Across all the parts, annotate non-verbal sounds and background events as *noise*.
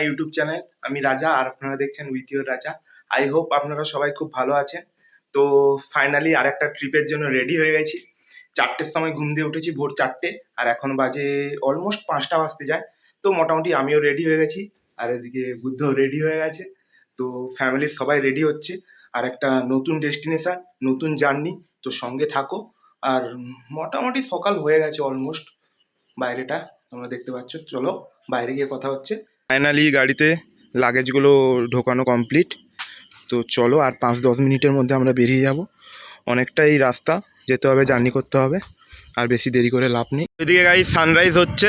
My YouTube channel. আমি রাজা, আর আপনারা দেখছেন with your Raja. I hope আপনারা সবাই খুব ভালো আছেন। তো ফাইনালি আর একটা ট্রিপের জন্য রেডি হয়ে গেছি। চারটের সময় ঘুম দিয়ে উঠেছি ভোর চারটে, আর এখন বাজে অলমোস্ট পাঁচটা বাজতে যায়। তো মোটামুটি আমিও রেডি হয়ে গেছি, আর এদিকে বুদ্ধও রেডি হয়ে গেছে। তো ফ্যামিলির সবাই রেডি হচ্ছে। আর একটা নতুন ডেস্টিনেশন নতুন জার্নি তো সঙ্গে থাকো। আর মোটামুটি সকাল হয়ে গেছে অলমোস্ট বাইরেটা তোমরা দেখতে পাচ্ছ। চলো বাইরে গিয়ে কথা হচ্ছে। ফাইনালি গাড়িতে লাগেজগুলো ঢোকানো কমপ্লিট। তো চলো আর পাঁচ দশ মিনিটের মধ্যে আমরা বেরিয়ে যাব। অনেকটাই রাস্তা, যেতে হবে, জার্নি করতে হবে। আর বেশি দেরি করে লাভ নেই। এদিকে গাড়ি সানরাইজ হচ্ছে।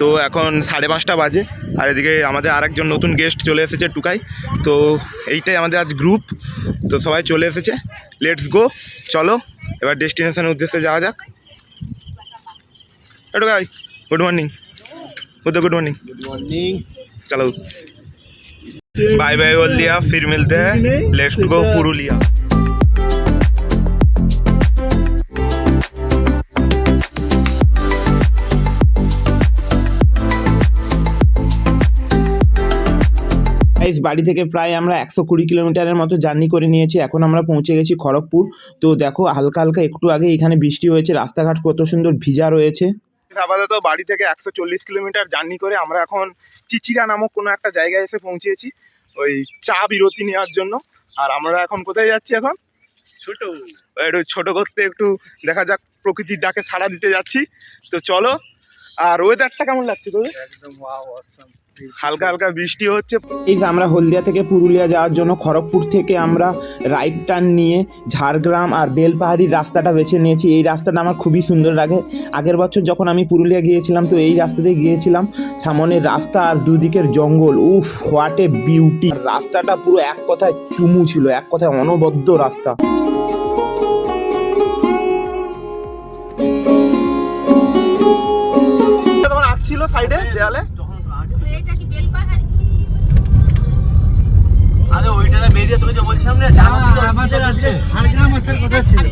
তো এখন সাড়ে পাঁচটা বাজে। আর এদিকে আমাদের আরেকজন নতুন গেস্ট চলে এসেছে টুকাই। তো এইটাই আমাদের আজ গ্রুপ তো সবাই চলে এসেছে। লেটস গো চলো, এবার ডেস্টিনেশনের উদ্দেশ্যে যাওয়া যাক। এটুকাই good morning Buddha good morning good morning चलो बाय बाय बोल दिया फिर मिलते हैं लेट्स गो पुरुलिया গাইস বাড়ি থেকে প্রায় আমরা একশো কুড়ি কিলোমিটারের মতো জার্নি করে নিয়েছি এখন আমরা পৌঁছে গেছি খড়গপুর তো দেখো হালকা হালকা একটু আগে এখানে বৃষ্টি হয়েছে রাস্তাঘাট কত সুন্দর ভিজা রয়েছে আপাতত বাড়ি থেকে একশো চল্লিশ কিলোমিটার জার্নি করে আমরা এখন চিচিরা নামক কোনো একটা জায়গায় এসে পৌঁছেছি ওই চা বিরতি নেওয়ার জন্য। আর আমরা এখন কোথায় যাচ্ছি এখন? ছোট। একটু ছোট করতে একটু দেখা যাক প্রকৃতির ডাকে সাড়া দিতে যাচ্ছি। তো চলো আর ওয়েদারটা কেমন লাগছে তোদের? একদম হালকা হালকা বৃষ্টি হচ্ছে। এই যে আমরা হলদিয়া থেকে পুরুলিয়া যাওয়ার জন্য খড়গপুর থেকে আমরা রাইট টার্ন নিয়ে ঝাড়গ্রাম আর বেলপাহাড়ির রাস্তাটা বেছে নিয়েছি। এই রাস্তাটা আমার খুবই সুন্দর লাগে। আগের বছর যখন আমি পুরুলিয়া গিয়েছিলাম তো এই রাস্তা দিয়ে গিয়েছিলাম। সামনের রাস্তা আর দুদিকের জঙ্গল। উফ হোয়াট এ বিউটি রাস্তাটা পুরো এক কথায় চুমু ছিল এক কথায় অনবদ্য রাস্তা। তোমার আঁকছিল সাইডে দেয়ালে? আরে ওইটা বেরিয়ে তোকে যে বলছিলাম না আমাদের আছে। ঝাড়গ্রাম আসার কথা ছিল?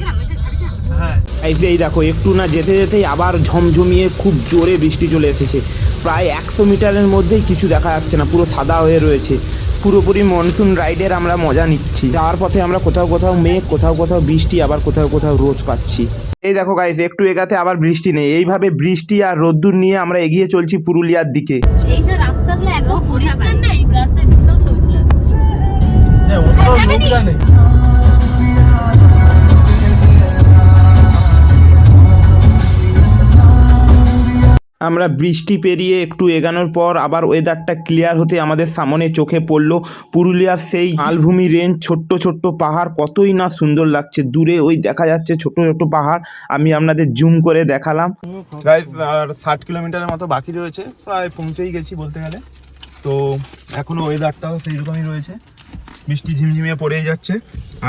হ্যাঁ। এই যে দেখো একটু না যেতে যেতেই আবার ঝমঝমিয়ে খুব জোরে বৃষ্টি চলে এসেছে। প্রায় একশো মিটারের মধ্যেই কিছু দেখা যাচ্ছে না পুরো সাদা হয়ে রয়েছে। পুরোপুরি মনসুন রাইডের আমরা মজা নিচ্ছি। যাওয়ার পথে আমরা কোথাও কোথাও মেঘ কোথাও কোথাও বৃষ্টি আবার কোথাও কোথাও রোদ পাচ্ছি। এই দেখো গাইস একটু এগাতে আবার বৃষ্টি নেই। এইভাবে বৃষ্টি আর রোদ্দুর নিয়ে আমরা এগিয়ে চলছি পুরুলিয়ার দিকে। এই যে রাস্তাগুলো এত পরিষ্কার না আমরা বৃষ্টি পেরিয়ে একটু এগানোর পর আবার ওয়েদারটা ক্লিয়ার হতে আমাদের সামনে চোখে পড়ল পুরুলিয়ার সেই মালভূমি রেঞ্জ ছোট্ট ছোট্ট পাহাড়। কতই না সুন্দর লাগছে। দূরে ওই দেখা যাচ্ছে ছোট ছোট পাহাড়। আমি আপনাদের জুম করে দেখালাম। আর ষাট কিলোমিটারের মতো বাকি রয়েছে। প্রায় পৌঁছেই গেছি বলতে গেলে। তো এখনও ওয়েদারটাও সেই রকমই রয়েছে। বৃষ্টি ঝিমঝিমিয়ে পড়েই যাচ্ছে।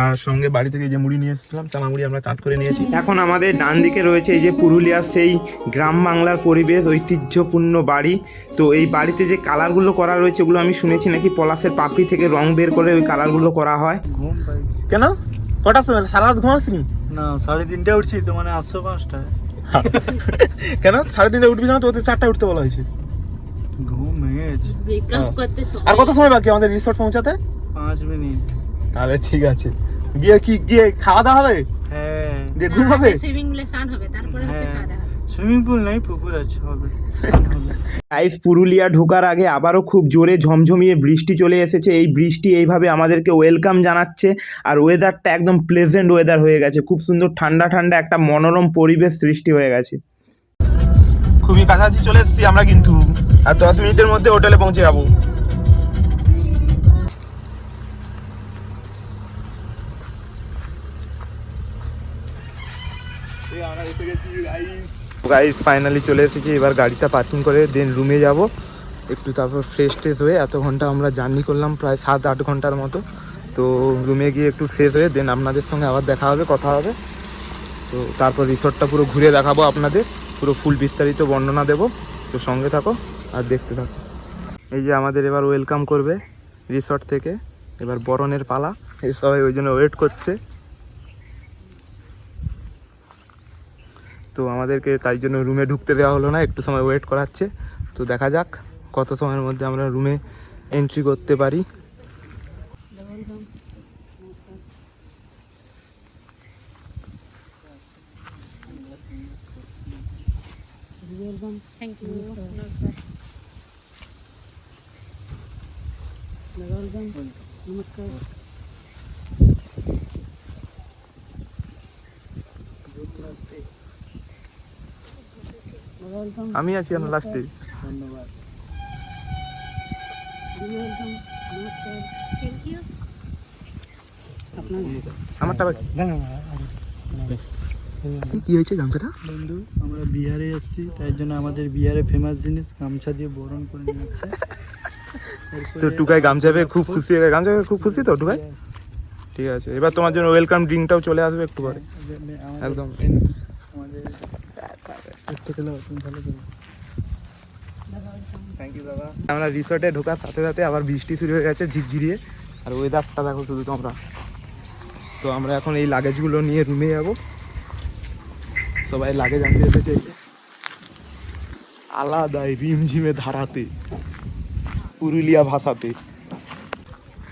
আর সঙ্গে বাড়ি থেকে যে মুড়ি নিয়ে এসেছিলাম চানা মুড়ি আমরা চাট করে নিয়েছি। এখন আমাদের ডান দিকে রয়েছে এই যে পুরুলিয়ার সেই গ্রাম বাংলার পরিবেশ ঐতিহ্যপূর্ণ বাড়ি। তো এই বাড়িতে যে কালারগুলো করা রয়েছে ওগুলো আমি শুনেছি নাকি পলাশের পাপড়ি থেকে রং বের করে ওই কালারগুলো করা হয়। কেন? কটার সময়? সারা রাত ঘুমাসনি না? সাড়ে তিনটে উঠছি তো মানে আসছো পাঁচটায়। *laughs* কেন? সাড়ে তিনটে উঠবি না? তো ওদের চারটায় উঠতে বলা হয়েছে। ঘুম সময় আর কত সময় বাকি আমাদের রিসোর্ট পৌঁছাতে? পাঁচ মিনিট। তাহলে ঠিক আছে। গিয়ে কি গিয়ে খাওয়া দাওয়া হবে? হ্যাঁ। দিয়ে ঘুম হবে? সুইমিং পুলে স্নান হবে তারপরে হচ্ছে হ্যাঁ। খাওয়া দাওয়া সুইমিং পুল নেই পুকুর আছে হবে। *laughs* গাইস পুরুলিয়া ঢোকার আগে আবারও খুব জোরে ঝমঝমিয়ে বৃষ্টি চলে এসেছে। এই বৃষ্টি এইভাবে আমাদেরকে ওয়েলকাম জানাচ্ছে। আর ওয়েদারটা একদম প্লেজেন্ট ওয়েদার হয়ে গেছে। খুব সুন্দর ঠান্ডা ঠান্ডা একটা মনোরম পরিবেশ সৃষ্টি হয়ে গেছে। খুবই কাছাকাছি চলে এসেছি আমরা কিন্তু। আর দশ মিনিটের মধ্যে হোটেলে পৌঁছে যাব। গাইজ ফাইনালি চলে এসেছি, এবার গাড়িটা পার্কিং করে দেন রুমে যাব। একটু তারপর ফ্রেশ ট্রেশ হয়ে এত ঘণ্টা আমরা জার্নি করলাম, প্রায় সাত আট ঘণ্টার মতো। তো রুমে গিয়ে একটু ফ্রেশ হয়ে দেন আপনাদের সঙ্গে আবার দেখা হবে, কথা হবে। তো তারপর রিসর্টটা পুরো ঘুরে দেখাবো আপনাদের, পুরো ফুল বিস্তারিত বর্ণনা দেবো। তো সঙ্গে থাকো আর দেখতে থাকো। এই যে আমাদের এবার ওয়েলকাম করবে রিসর্ট থেকে, এবার বরণের পালা। এই সবাই ওই জন্য ওয়েট করছে। তো আমাদেরকে তাই জন্য রুমে ঢুকতে দেওয়া হলো না একটু সময় ওয়েট করাচ্ছে। তো দেখা যাক কত সময়ের মধ্যে আমরা রুমে এন্ট্রি করতে পারি। নমস্কার আমি আছি এখন লাস্টে ধন্যবাদ। আমারটা বাকি। কি হয়েছে গামছাটা? বন্ধু আমরা বিহারে যাচ্ছি তাই জন্য আমাদের বিহারে ফেমাস জিনিস গামছা দিয়ে বরণ করে নিচ্ছে তো টুকাই গামছা পেয়ে খুব খুশি হয়ে গামছা পেয়ে খুব খুশি তো টুকাই? ঠিক আছে এবার তোমার জন্য ওয়েলকাম ড্রিঙ্কটাও চলে আসবে একটু পরে। একদম। আমাদের আমরা রিসর্টে ঢোকার সাথে সাথে আবার বৃষ্টি শুরু হয়ে গেছে ঝিরঝিরিয়ে। আর ওয়েদারটা দেখো শুধু তোমরা। তো আমরা এখন এই লাগেজগুলো নিয়ে রুমে যাব। সবাই লাগেজ আনতে যেতে চাইছে আলাদাই রিমঝিমে ধারাতে পুরুলিয়া ভাষাতে।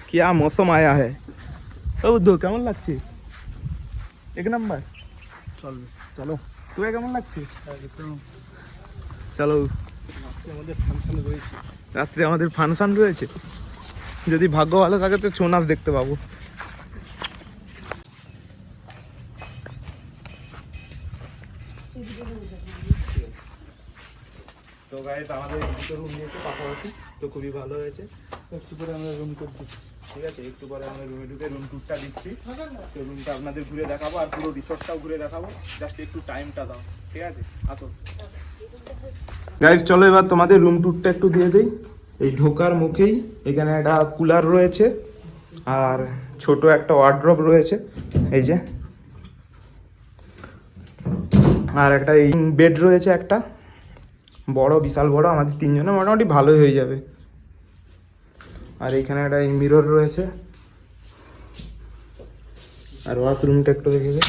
কিয়া মৌসুম আয়া হ্যাঁ ও বুদ্ধ কেমন লাগছে? এক নাম্বার। চলবে। চলো। তুই কেমন লাগছে? একদম চলো। আমাদের ফাংশন রয়েছে। রাত্রে আমাদের ফাংশন রয়েছে। যদি ভাগ্য ভালো থাকে তো ছৌ নাচ দেখতে পাবো। তো গাইস আমাদের রুম নিয়েছে পাশাপাশি। তো খুবই ভালো হয়েছে। একটু করে আমরা রুম করে দিচ্ছি। ঠিক আছে, একটু পরে আমরা রুমে ঢুকে রুম টুরটা দিচ্ছি। তো রুমটা আপনাদের ঘুরে দেখাবো আর পুরো রিসর্টটাও ঘুরে দেখাবো। জাস্ট একটু টাইমটা দাও, ঠিক আছে? আসো। গাইজ চলো এবার তোমাদের রুম টুরটা একটু দিয়ে দিই। এই ঢোকার মুখেই এখানে একটা কুলার রয়েছে আর ছোট একটা ওয়ার্ড্রপ রয়েছে। এই যে। আর একটা এই বেড রয়েছে একটা। বড়, বিশাল বড়, আমাদের তিনজনে মোটামুটি ভালোই হয়ে যাবে। আর এখানে একটা মিরর রয়েছে। আর ওয়াশরুমটা একটু দেখে দে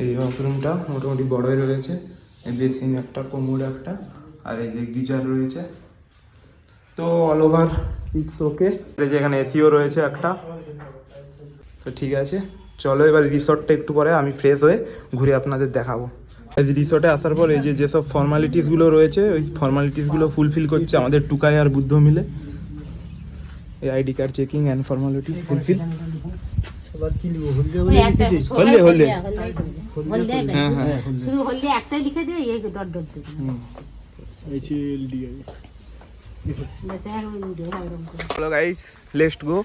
এই ওয়াশরুমটা মোটামুটি বড়ই রয়েছে। এই বেসিন একটা কোমোড একটা, আর এই যে গিজার রয়েছে। তো অল ওভার ইটস ওকে এই যে এখানে এসিও রয়েছে একটা। তো ঠিক আছে, চলো এবার রিসর্টটা একটু পরে আমি ফ্রেশ হয়ে ঘুরে আপনাদের দেখাবো। রিসর্টে আসার পর এই যে যেসব ফর্মালিটিসগুলো রয়েছে ওই ফর্মালিটিসগুলো ফুলফিল করছে আমাদের টুকাই আর বুদ্ধ মিলে। এই ID card checking and formalities fulfil হলদে হ্যাঁ হ্যাঁ। শুধু হলদে একটাই লিখে এই ডট ডট গাইস গো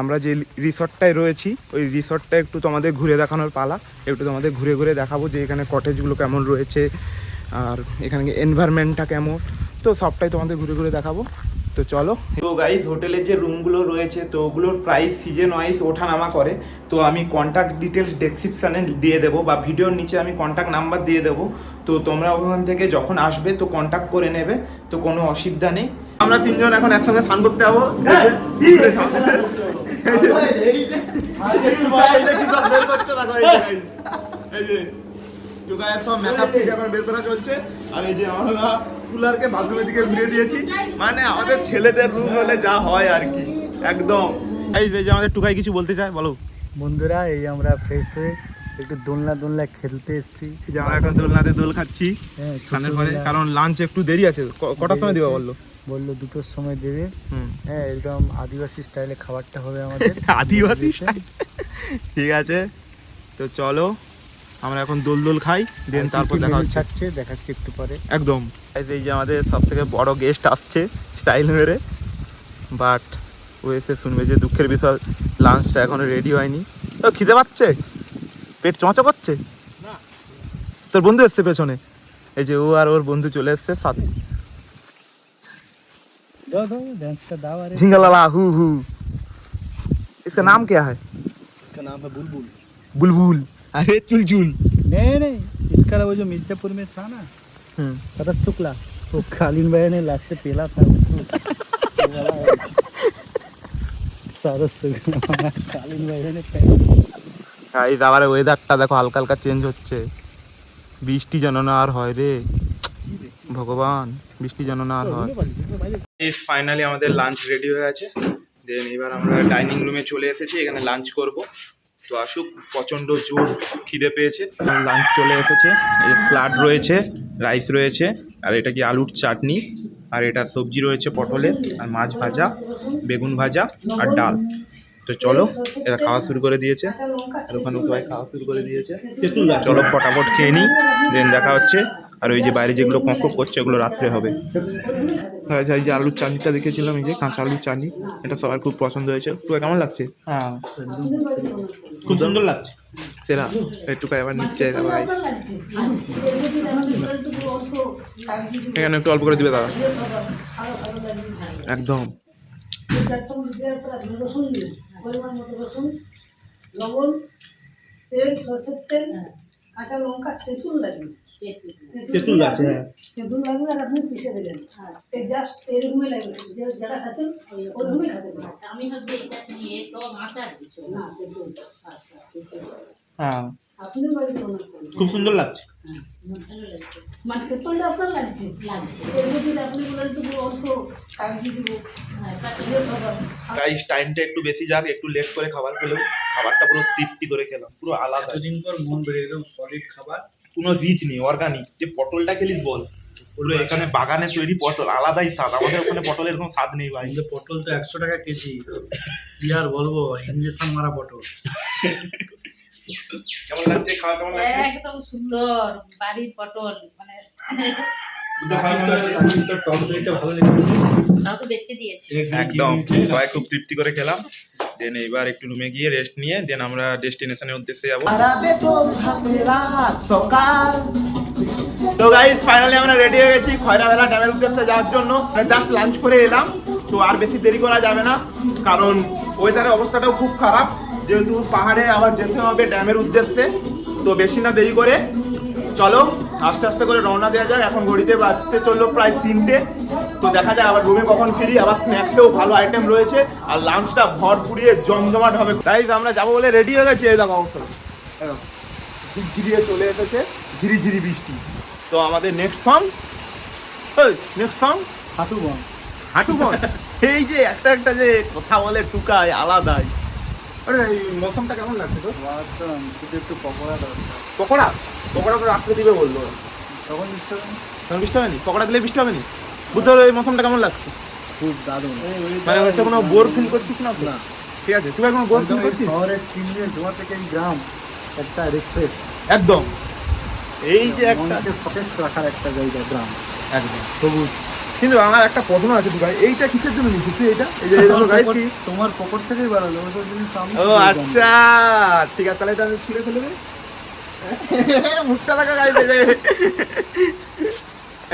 আমরা যে রিসর্টটায় রয়েছি, ওই রিসর্টটা একটু তোমাদের ঘুরে দেখানোর পালা। একটু তোমাদের ঘুরে ঘুরে দেখাবো যে এখানে কটেজগুলো কেমন রয়েছে, আর এখানে এনভায়রনমেন্টটা কেমন। তো সবটাই তোমাদের ঘুরে ঘুরে দেখাবো। তো চলো তো গাইস হোটেলের যে রুমগুলো রয়েছে তো ওগুলোর প্রাইস সিজন ওয়াইজ ওঠানামা করে তো আমি কন্ট্যাক্ট ডিটেলস ডেসক্রিপশানে দিয়ে দেবো বা ভিডিওর নিচে আমি কন্ট্যাক্ট নাম্বার দিয়ে দেবো তো তোমরা ওখান থেকে যখন আসবে তো কন্ট্যাক্ট করে নেবে তো কোনো অসুবিধা নেই আমরা তিনজন এখন একসঙ্গে স্নান করতে যাব এই যে সব মেকআপ বের করা চলছে আর এই যে আমরা কুলারকে বাথরুমের দিকে ঘুরিয়ে দিয়েছি। মানে আমাদের ছেলেদের রুম হলে যা হয় আর কি একদম। এই যে আমাদের টুকাই কিছু বলতে চায় বলো। বন্ধুরা এই আমরা ফ্রেশ হয়ে একটু দোলনা দোলনা খেলতে এসেছি। যে আমরা এখন দোলনাতে দোল খাচ্ছি হ্যাঁ স্নানের পরে কারণ লাঞ্চ একটু দেরি আছে। ক- কটার সময় দিবা বলল? বলল দুটোর সময় দেবে। হ্যাঁ একদম আদিবাসী স্টাইলে খাবারটা হবে আমাদের। *laughs* আদিবাসী। ঠিক আছে। তো চলো আমরা এখন দোল দোল খাই দেন তারপর দেখা হচ্ছে থাকছে দেখাচ্ছি একটু পরে একদম এই যে আমাদের সব থেকে বড় গেস্ট আসছে স্টাইল মেরে বাট ও এসে শুনবে যে দুঃখের বিষয় লাঞ্চটা এখনো রেডি হয়নি ও খিদে পাচ্ছে পেট চঁচা করছে তোর বন্ধু এসছে পেছনে এই যে ও আর ওর বন্ধু চলে এসছে সাথে দাও দাও ডান্সটা দাও আরে झिंगलाला हु हु इसका नाम क्या है इसका नाम है बुलबुल बुलबुल अरे चुलचुल नहीं नहीं इसका वो जो मिर्जापुर में था ना हम्म शरद शुक्ला तो कालीन भाई ने लास्ट में पेला था उसको वो वाला है। शरद शुक्ला कालीन भाई ने पेला গাইস আবার ওয়েদারটা দেখো হালকা হালকা চেঞ্জ হচ্ছে বৃষ্টি যেন না আর হয় রে ভগবান বৃষ্টি যেন না আর হয় এই ফাইনালি আমাদের লাঞ্চ রেডি হয়ে আছে দেন এবার আমরা ডাইনিং রুমে চলে এসেছি এখানে লাঞ্চ করব তো আসুক, প্রচণ্ড জোর খিদে পেয়েছে। লাঞ্চ চলে এসেছে। এই স্লাড রয়েছে, রাইস রয়েছে, আর এটা কি আলুর চাটনি, আর এটা সবজি রয়েছে পটলের, আর মাছ ভাজা, বেগুন ভাজা, আর ডাল। তো চলো, এরা খাওয়া শুরু করে দিয়েছে। আর ওখানে সবাই খাওয়া শুরু করে দিয়েছে। চলো ফটাফট খেয়ে নিই দেন দেখা হচ্ছে। আর ওই যে বাইরে যেগুলো কঁক করছে, ওগুলো রাত্রে হবে। এই যে আলুর চাটনিটা দেখেছিলাম, এই যে কাঁচা আলুর চাটনি, এটা সবার খুব পছন্দ হয়েছে। তো কেমন লাগছে? হ্যাঁ খুব সুন্দর লাগছে। সেরা। একটু এবার নিচ্ছে ভাই এখানে একটু অল্প করে দিবে দাদা। একদম। পরিমাণ মতো রসুন লবণ তেল সরষের তেল কাঁচা লঙ্কা তেঁতুল লাগবে। তেঁতুল আছে হ্যাঁ। তেঁতুল লাগবে আর আপনি পিষে দেবেন এই জাস্ট এরকমই লাগবে। যে যারা খাচ্ছেন ওরকমই খাচ্ছেন আমি ভাবছি এটা নিয়ে তো আচার দিচ্ছি। না তেঁতুল। হ্যাঁ। খুব সুন্দর লাগছে। মানে তেঁতুলটা আপনার লাগছে? লাগছে। আপনি বলেন তো অল্প কাগজি দিব। হ্যাঁ, টাইমটা একটু বেশি যাক একটু লেট করে খাবার খেলেও। খাবারটা পুরো তৃপ্তি করে খেলাম পুরো আলাদা। এতদিন পর মন বেড়ে একদম সলিড খাবার। কোনো রিচ নেই অর্গানিক যে পটলটা খেলিস বল পুরো এখানে বাগানে তৈরি পটল আলাদাই স্বাদ। আমাদের ওখানে পটলের কোনো স্বাদ নেই ভাই। পটল তো একশো টাকা কেজি। কি আর বলব ইঞ্জেকশন মারা পটল। *laughs* কেমন লাগছে? খাওয়া কেমন লাগছে? একদম সুন্দর। বাড়ির পটল মানে একদম সবাই খুব তৃপ্তি করে খেলাম। দেন এবার একটু রুমে গিয়ে রেস্ট নিয়ে দেন আমরা ডেস্টিনেশনের উদ্দেশ্যে যাব। তো গাইস ফাইনালি আমরা রেডি হয়ে গেছি খয়রাবেলা ড্যামের উদ্দেশ্যে যাওয়ার জন্য। জাস্ট লাঞ্চ করে এলাম তো আর বেশি দেরি করা যাবে না কারণ ওয়েদারের অবস্থাটাও খুব খারাপ। যেহেতু পাহাড়ে আবার যেতে হবে ড্যামের উদ্দেশ্যে তো বেশি না দেরি করে চলো আস্তে আস্তে করে রওনা দেওয়া যাক। এখন ঘড়িতে বাজতে চলল প্রায় তিনটে। তো দেখা যায় আবার রুমে কখন ফিরি আবার স্ন্যাক্সেও ভালো আইটেম রয়েছে আর লাঞ্চটা ভর পুড়িয়ে জমজমাট হবে। তাই আমরা যাব বলে রেডি হয়ে গেছি এই দেখো অবস্থা। একদম। ঝিরঝিরিয়ে চলে এসেছে ঝিরিঝিরি বৃষ্টি। তো আমাদের নেক্সট সং নেক্সট সং হাঁটু বন। হাঁটু বন? এই যে একটা একটা যে কথা বলে টুকায় আলাদাই। আরে এই মৌসুমটা কেমন লাগছে তো শুধু একটু পকোড়া দরকার। পকোড়া? পকোড়া তো রাত্রে দিবে বলল। তখন বুঝতে পারবেন তখন বৃষ্টি হবে পকোড়া দিলে বৃষ্টি হবে নি? এই মৌসুমটা কেমন লাগছে? খুব দারুণ। মানে হচ্ছে কোনো বোর ফিল করছিস না? না। ঠিক আছে তুই কোনো বোর ফিল একদম এই করছিস? শহরের চিহ্নে ধোঁয়া থেকে এই গ্রাম একটা রিফ্রেশ একদম। এই যে একটা। সতেজ রাখার একটা জায়গা গ্রাম। একদম। সবুজ। কিন্তু আমার একটা প্রশ্ন আছে ভাই এইটা কিসের জন্য নিয়েছিস তুই এটা এই যে দেখো গাইস কি? তোমার পকট থেকেই ওইসব জিনিস আমি ও আচ্ছা ঠিক আছে তাহলে এটা আমি ছিঁড়ে ফেলে দে *laughs* মুখটা দেখা গাইস *laughs*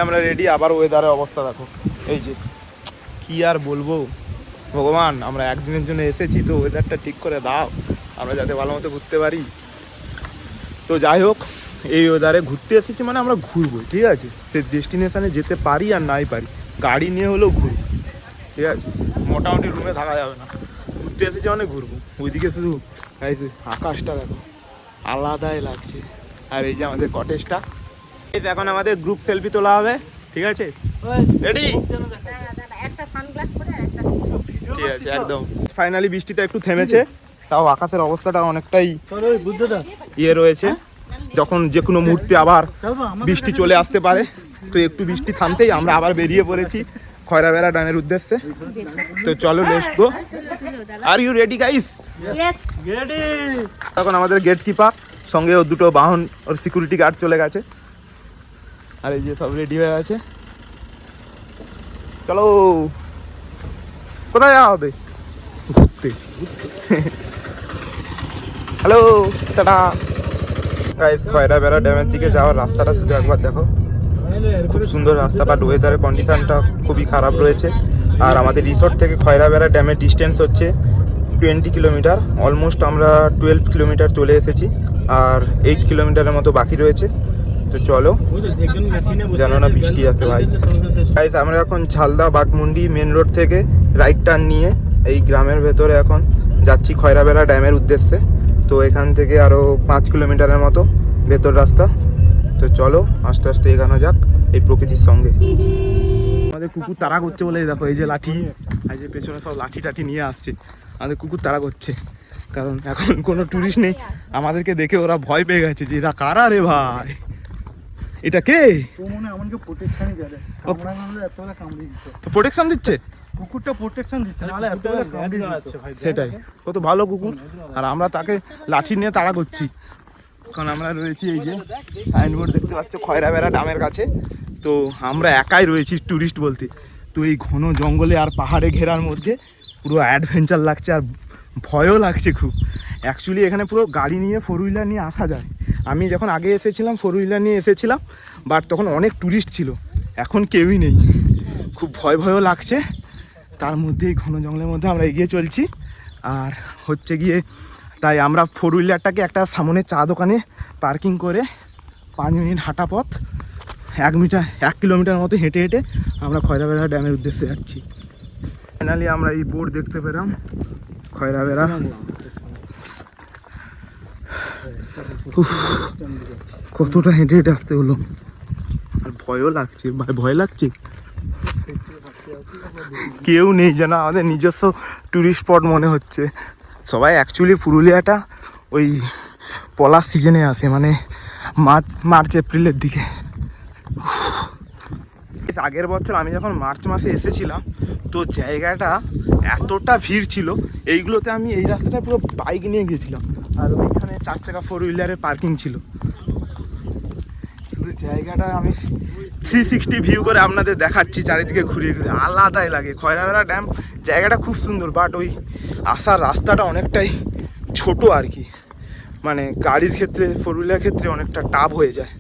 আমরা রেডি আবার ওয়েদারের অবস্থা দেখো। এই যে কি আর বলব? ভগবান আমরা একদিনের জন্য এসেছি তো ওয়েদারটা ঠিক করে দাও। আমরা যাতে ভালো মতো ঘুরতে পারি। তো যাই হোক এই ওয়েদারে ঘুরতে এসেছি মানে আমরা ঘুরবো ঠিক আছে? সে ডেস্টিনেশনে যেতে পারি আর নাই পারি গাড়ি নিয়ে হলেও ঘুরবো ঠিক আছে? মোটামুটি রুমে থাকা যাবে না। ঘুরতে এসেছি মানে ঘুরবো। ওইদিকে শুধু আকাশটা দেখো আলাদাই লাগছে। আর এই যে আমাদের কটেজটা এই যে এখন আমাদের গ্রুপ সেলফি তোলা হবে ঠিক আছে? রেডি একটা সানগ্লাস পরে আর একটা ঠিক আছে একদম। ফাইনালি বৃষ্টিটা একটু থেমেছে তাও আকাশের অবস্থাটা অনেকটাই ইয়ে রয়েছে। যখন যে কোনো মুহূর্তে আবার বৃষ্টি চলে আসতে পারে তো একটু বৃষ্টি থামতেই আমরা আবার বেরিয়ে পড়েছি খয়রাবেড়া ড্যামের উদ্দেশ্যে। তো চলো let's go are you ready guys ready তখন আমাদের গেট কিপার সঙ্গে ওর দুটো বাহন ওর সিকিউরিটি গার্ড চলে গেছে। আর এই যে সব রেডি হয়ে আছে চলো। কোথায় যাওয়া হবে? ঘুরতে। *laughs* Hello tata. গাইস খয়রা বেড়া ড্যামের দিকে যাওয়ার রাস্তাটা শুধু একবার দেখো। খুব সুন্দর রাস্তা বাট ওয়েদারের কন্ডিশনটা খুবই খারাপ রয়েছে। আর আমাদের রিসোর্ট থেকে খয়রাবেড়া ড্যামের ডিস্টেন্স হচ্ছে টোয়েন্টি কিলোমিটার অলমোস্ট আমরা টুয়েলভ কিলোমিটার চলে এসেছি, আর এইট কিলোমিটারের মতো বাকি রয়েছে। তো চলো জানো না বৃষ্টি আছে ভাই। গাইস আমরা এখন ঝালদা বাগমুন্ডি মেন রোড থেকে রাইট টার্ন নিয়ে এই গ্রামের ভেতরে এখন যাচ্ছি খয়রাবেড়া ড্যামের উদ্দেশ্যে। তো এখান থেকে আরও পাঁচ কিলোমিটারের মতো ভেতর রাস্তা। তো চলো আস্তে আস্তে এগানো যাক এই প্রকৃতির সঙ্গে। আমাদের কুকুর তারা করছে বলে দেখো এই যে লাঠি এই যে পেছনে সব লাঠি টাঠি নিয়ে আসছে। আমাদের কুকুর তাড়া করছে কারণ এখন কোনো টুরিস্ট নেই। আমাদেরকে দেখে ওরা ভয় পেয়ে গেছে যে এটা কারা রে ভাই? এটা কে? মনে হয় প্রোটেকশন দিচ্ছে? কুকুরটা প্রোটেকশন দিচ্ছে নাহলে এতবেলা কামড়িয়ে সেটাই। কত ভালো কুকুর। আর আমরা তাকে লাঠি নিয়ে তাড়া করছি। কারণ আমরা রয়েছি এই যে সাইনবোর্ড দেখতে পাচ্ছ খয়রা বেড়া ডামের কাছে। তো আমরা একাই রয়েছি ট্যুরিস্ট বলতে। তো এই ঘন জঙ্গলে আর পাহাড়ে ঘেরার মধ্যে পুরো অ্যাডভেঞ্চার লাগছে আর ভয়ও লাগছে খুব। অ্যাকচুয়ালি এখানে পুরো গাড়ি নিয়ে ফোর হুইলার নিয়ে আসা যায়। আমি যখন আগে এসেছিলাম ফোর হুইলার নিয়ে এসেছিলাম বাট তখন অনেক ট্যুরিস্ট ছিল। এখন কেউই নেই। খুব ভয় ভয়ও লাগছে। তার মধ্যে ঘন জঙ্গলের মধ্যে আমরা এগিয়ে চলছি। আর হচ্ছে গিয়ে তাই আমরা ফোর হুইলারটাকে একটা সামনে চা দোকানে পার্কিং করে পাঁচ মিনিট হাঁটা পথ, এক মিটার, এক কিলোমিটার মতো হেঁটে হেঁটে আমরা খয়রাবেড়া ড্যামের উদ্দেশ্যে যাচ্ছি। ফাইনালি আমরা এই বোর্ড দেখতে পেলাম, খয়রাবেড়া। কতটা হেঁটে হেঁটে আসতে হলো। আর ভয়ও লাগছে ভয় লাগছে? কেউ নেই যেন আমাদের নিজস্ব ট্যুরিস্ট স্পট মনে হচ্ছে। সবাই অ্যাকচুয়ালি পুরুলিয়াটা ওই পলাশ সিজনে আসে মানে মার্চ মার্চ, এপ্রিলের দিকে। আগের বছর আমি যখন মার্চ মাসে এসেছিলাম, তো জায়গাটা এতটা ভিড় ছিল, এইগুলোতে আমি এই রাস্তাটা পুরো বাইক নিয়ে গিয়েছিলাম। আর ওইখানে চার চাকা ফোর হুইলারের পার্কিং ছিল। জায়গাটা আমি থ্রি সিক্সটি ভিউ করে আপনাদের দেখাচ্ছি, চারিদিকে ঘুরিয়ে ঘুরে আলাদাই লাগে। খয়রাবেড়া ড্যাম জায়গাটা খুব সুন্দর বাট ওই আসার রাস্তাটা অনেকটাই ছোট আর কি। মানে গাড়ির ক্ষেত্রে ফোর হুইলার ক্ষেত্রে অনেকটা টাফ হয়ে যায়।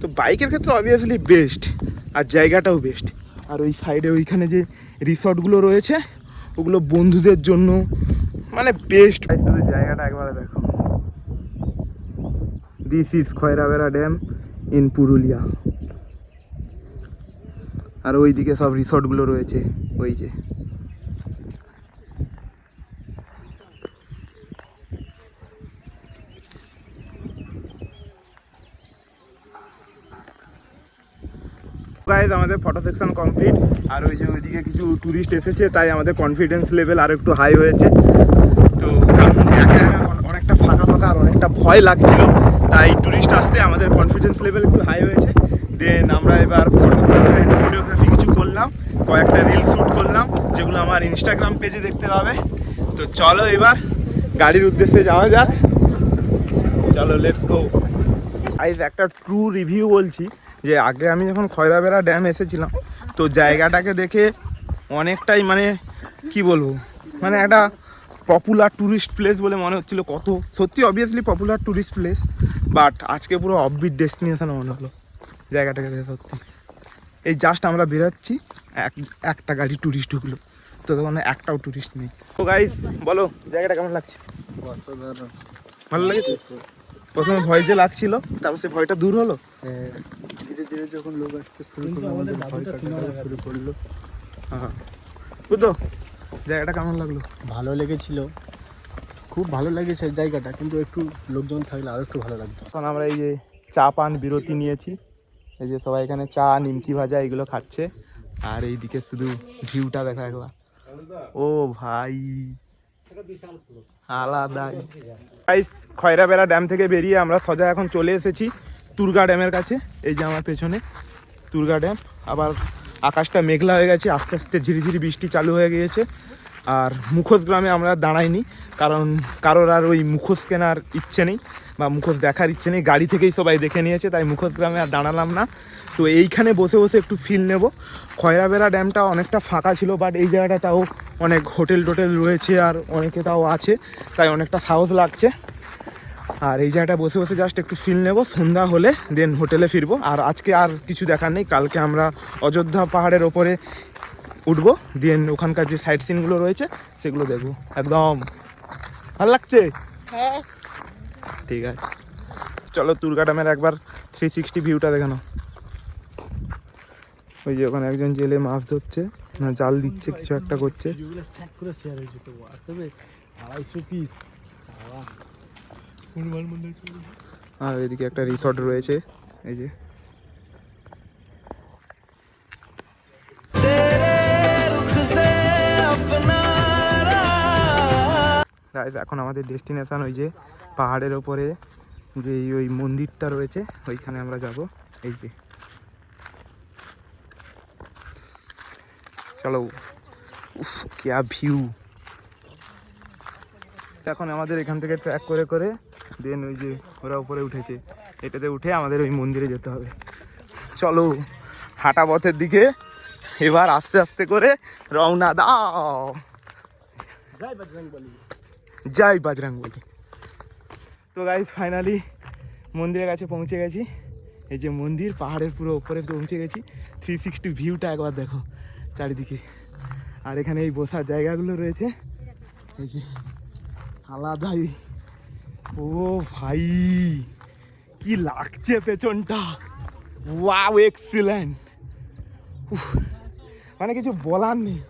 তো বাইকের ক্ষেত্রে অবভিয়াসলি বেস্ট আর জায়গাটাও বেস্ট আর ওই সাইডে ওইখানে যে রিসর্টগুলো রয়েছে, ওগুলো বন্ধুদের জন্য মানে বেস্ট জায়গাটা একবারে দেখো। This is Khairabera dam in Purulia. আর ওইদিকে সব রিসর্টগুলো রয়েছে, ওই যে। আমাদের ফটো সেকশন কমপ্লিট আর ওই যে ওইদিকে কিছু ট্যুরিস্ট এসেছে, তাই আমাদের কনফিডেন্স লেভেল আর একটু হাই হয়েছে। তো অনেকটা ফাঁকা ফাঁকা আর অনেকটা ভয় লাগছিল। তাই ট্যুরিস্ট আসতে আমাদের কনফিডেন্স লেভেল একটু হাই হয়েছে। দেন আমরা এবার ফটো ভিডিওগ্রাফি কিছু করলাম, কয়েকটা রিল শ্যুট করলাম, যেগুলো আমার ইনস্টাগ্রাম পেজে দেখতে পাবে। তো চলো এবার গাড়ির উদ্দেশ্যে যাওয়া যাক। চলো লেটস গো আইজ একটা ট্রু রিভিউ বলছি, যে আগে আমি যখন খয়রাবেড়া ড্যাম এসেছিলাম, তো জায়গাটাকে দেখে অনেকটাই মানে কি বলব মানে একটা পপুলার ট্যুরিস্ট প্লেস বলে মনে হচ্ছিল। কত, সত্যি obviously popular tourist place but আজকে পুরো অফবিট ডেস্টিনেশন মনে হলো। জায়গাটাকে সত্যি। এই জাস্ট আমরা বেরোচ্ছি, এক, একটা গাড়ি ট্যুরিস্ট ঢুকলো। তো তখন একটাও ট্যুরিস্ট নেই। তো গাইস বলো, জায়গাটা কেমন লাগছে? ভালো লেগেছে? প্রথমে ভয় যে লাগছিল, তারপর সে ভয়টা দূর হলো? ধীরে ধীরে যখন লোক আসতে শুরু করল আমাদের শুরু করল হ্যাঁ। বুঝতো জায়গাটা কেমন লাগল? ভালো লেগেছিল। খুব ভালো লেগেছে জায়গাটা, কিন্তু একটু লোকজন থাকলে আরও একটু ভালো লাগতো। এখন আমরা এই যে চা পান বিরতি নিয়েছি। এই যে সবাই এখানে চা, নিমকি ভাজা এগুলো খাচ্ছে। আর এইদিকে শুধু ভিউটা দেখা একবার। ও ভাই, আলাদাই। গাইস খয়রাবেড়া ড্যাম থেকে বেরিয়ে আমরা সোজা এখন চলে এসেছি তুর্গা ড্যামের কাছে। এই যে আমার পেছনে তুর্গা ড্যাম। আবার আকাশটা মেঘলা হয়ে গেছে, আস্তে আস্তে ঝিরিঝিরি বৃষ্টি চালু হয়ে গিয়েছে। আর মুখোশ গ্রামে আমরা দাঁড়াইনি, কারণ কারোর আর ওই মুখোশ কেনার ইচ্ছে নেই বা মুখোশ দেখার ইচ্ছে নেই। গাড়ি থেকেই সবাই দেখে নিয়েছে, তাই মুখোশ গ্রামে আর দাঁড়ালাম না। তো এইখানে বসে বসে একটু ফিল নেব। খয়রাবেড়া ড্যামটা অনেকটা ফাঁকা ছিল বাট এই জায়গাটা তাও অনেক হোটেল টোটেল রয়েছে আর অনেকে তাও আছে, তাই অনেকটা সাহস লাগছে। আর এই জায়গাটা বসে বসে জাস্ট একটু ফিল নেব, সন্ধ্যা হলে দেন হোটেলে ফিরবো। আর আজকে আর কিছু দেখার নেই, কালকে আমরা অযোধ্যা পাহাড়ের ওপরে উঠবো দিয়ে ওখানকার যে সাইট সিনগুলো রয়েছে সেগুলো দেখব। একদম। ভালো লাগছে? ঠিক আছে। চলো তুর্গা ড্যামের একবার থ্রি সিক্সটি ভিউটা দেখানো ওই যে ওখানে একজন জেলে মাছ ধরছে না জাল দিচ্ছে কিছু একটা করছে। আর এদিকে একটা রিসর্ট রয়েছে এই যে। গাইজ এখন আমাদের ডেস্টিনেশন ওই যে পাহাড়ের ওপরে যে ওই মন্দিরটা রয়েছে, ওইখানে আমরা যাব। এই যে। চলো। উফ কেয়া ভিউ এখন আমাদের এখান থেকে ট্র্যাক করে করে দেন ওই যে ওরা উপরে উঠেছে। এটাতে উঠে আমাদের ওই মন্দিরে যেতে হবে। চলো, হাঁটা পথের দিকে। এবার আস্তে আস্তে করে রওনা দাও। জয় বজরং বলি জয় বাজরাং বলি তো গাইজ ফাইনালি মন্দিরের কাছে পৌঁছে গেছি। এই যে মন্দির পাহাড়ের পুরো উপরে পৌঁছে গেছি। থ্রি সিক্সটি ভিউটা একবার দেখো চারিদিকে। আর এখানে এই বসার জায়গাগুলো রয়েছে। এই যে আলাদাই। ও ভাই কি লাগছে পেছনটা। ওয়াও এক্সিলেন্ট মানে কিছু বলার নেই।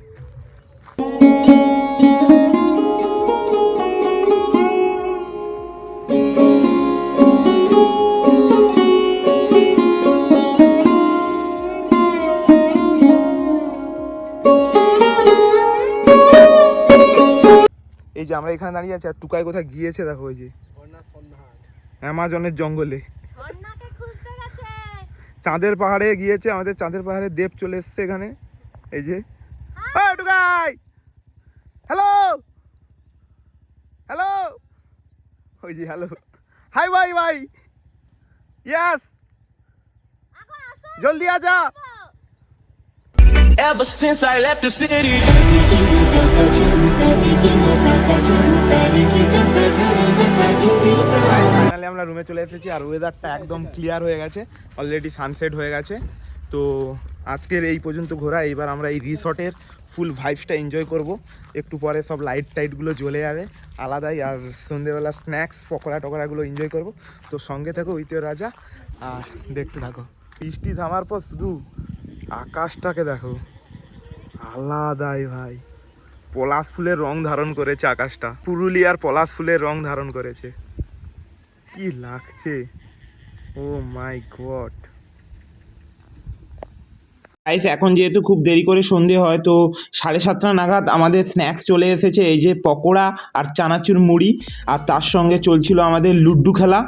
এই যে আমরা এখানে দাঁড়িয়ে আছি আর টুকাই কোথায় গিয়েছে দেখো ওই যে। অ্যামাজনের জঙ্গলে। চাঁদের পাহাড়ে গিয়েছে আমাদের চাঁদের পাহাড়ে দেব চলে এসছে এখানে। এই যে। টুকাই হ্যালো? হ্যালো? ওই যে হ্যালো। হাই ভাই ভাই। ইয়াস জলদি আজা Ever since I left the city. Finally আমরা রুমে চলে এসেছি আর ওয়েদারটা একদম ক্লিয়ার হয়ে গেছে। অলরেডি সানসেট হয়ে গেছে। তো আজকের এই পর্যন্ত ঘোরা, এইবার আমরা এই রিসর্টের ফুল ভাইবসটা এনজয় করব। একটু পরে সব লাইট টাইটগুলো জ্বলে যাবে, আলাদাই, আর সন্ধেবেলা স্ন্যাক্স পকোড়া টকোড়াগুলো এনজয় করব। তো সঙ্গে থাকো ঐতিহ্য রাজা, আর দেখতে থাকো। বৃষ্টি থামার পর শুধু আকাশটাকে দেখো। আলাদাই ভাই। পলাশ ফুলের রং ধারণ করেছে আকাশটা। পুরুলিয়ার পলাশ ফুলের রং ধারণ করেছে। কি লাগছে? ও মাই গড গাইস এখন যেহেতু খুব দেরি করে সন্ধে হয়, তো সাড়ে সাতটা নাগাদ আমাদের স্ন্যাক্স চলে এসেছে, এই যে পকোড়া আর চানাচুর মুড়ি, আর তার সঙ্গে চলছিল আমাদের লুড্ডু খেলা,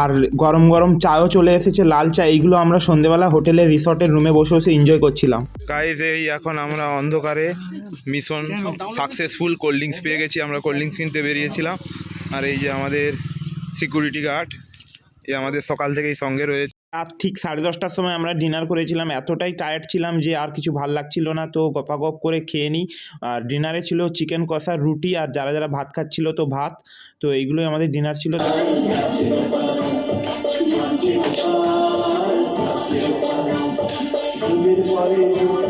আর গরম গরম চাও চলে এসেছে, লাল চা, এইগুলো আমরা সন্ধেবেলা হোটেলের রিসর্টের রুমে বসে বসে এনজয় করছিলাম। গাইস এই এখন আমরা অন্ধকারে মিশন সাকসেসফুল কোল্ড ড্রিঙ্কস পেয়ে গেছি, আমরা কোল্ড ড্রিঙ্কস কিনতে বেরিয়েছিলাম, আর এই যে আমাদের সিকিউরিটি গার্ড এ আমাদের সকাল থেকেই সঙ্গে রয়েছে। রাত ঠিক সাড়ে দশটার সময় আমরা ডিনার করেছিলাম। এতটাই টায়ার্ড ছিলাম যে আর কিছু ভালো লাগছিল না। তো গপাগপ করে খেয়ে নিই। আর ডিনারে ছিল চিকেন কষা, রুটি আর যারা যারা ভাত খাচ্ছিল তো ভাত। তো এইগুলোই আমাদের ডিনার ছিল। পরে